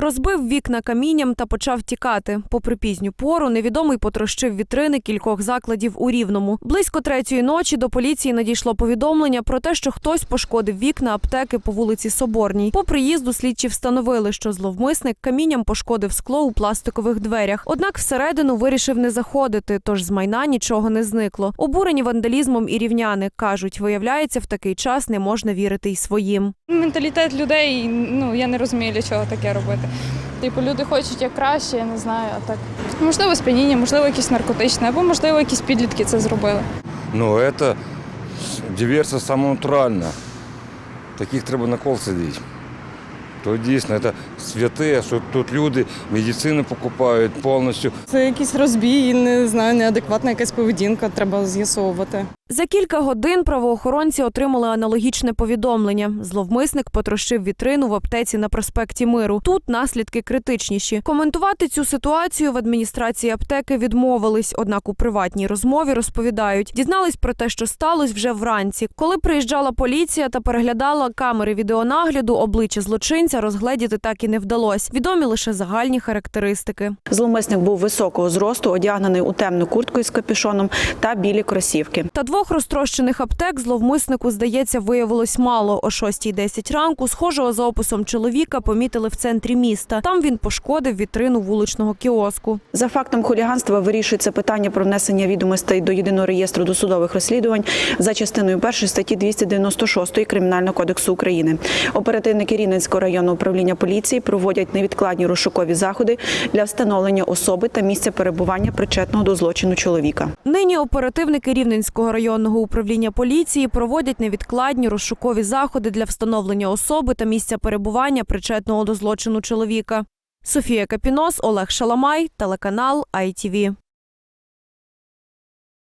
Розбив вікна камінням та почав тікати. Попри пізню пору, невідомий потрощив вітрини кількох закладів у Рівному. Близько третьої ночі до поліції надійшло повідомлення про те, що хтось пошкодив вікна аптеки по вулиці Соборній. По приїзду слідчі встановили, що зловмисник камінням пошкодив скло у пластикових дверях. Однак всередину вирішив не заходити, тож з майна нічого не зникло. Обурені вандалізмом і рівняни кажуть, виявляється, в такий час не можна вірити й своїм. Менталітет людей, ну я не розумію, для чого таке робити. Типу, люди хочуть як краще, я не знаю, а так. Можливо, сп'яніння, можливо, якісь наркотичне, або можливо, якісь підлітки це зробили. Ну, это диверсія саме натуральна. Таких треба на кол сидіти. То дійсно, це святе, що тут люди медицину покупають повністю. Це якийсь розбій, не знаю, неадекватна якась поведінка, треба з'ясовувати. За кілька годин правоохоронці отримали аналогічне повідомлення. Зловмисник потрощив вітрину в аптеці на проспекті Миру. Тут наслідки критичніші. Коментувати цю ситуацію в адміністрації аптеки відмовились. Однак у приватній розмові розповідають, дізнались про те, що сталося вже вранці. Коли приїжджала поліція та переглядала камери відеонагляду, обличчя злочинця розгледіти так і не вдалось. Відомі лише загальні характеристики. Зловмисник був високого зросту, одягнений у темну куртку із капюшоном та білі кросівки. Та двох розтрощених аптек зловмиснику, здається, виявилось мало. О 6.10 ранку схожого за описом чоловіка помітили в центрі міста. Там він пошкодив вітрину вуличного кіоску. За фактом хуліганства вирішується питання про внесення відомостей до єдиного реєстру досудових розслідувань за частиною 1 статті 296 Кримінального кодексу України. Оперативники Рівненського районного управління поліції проводять невідкладні розшукові заходи для встановлення особи та місця перебування причетного до злочину чоловіка. Нині оперативники Рівненського районного управління поліції проводять невідкладні розшукові заходи для встановлення особи та місця перебування причетного до злочину чоловіка. Софія Капінос, Олег Шаламай, телеканал ITV.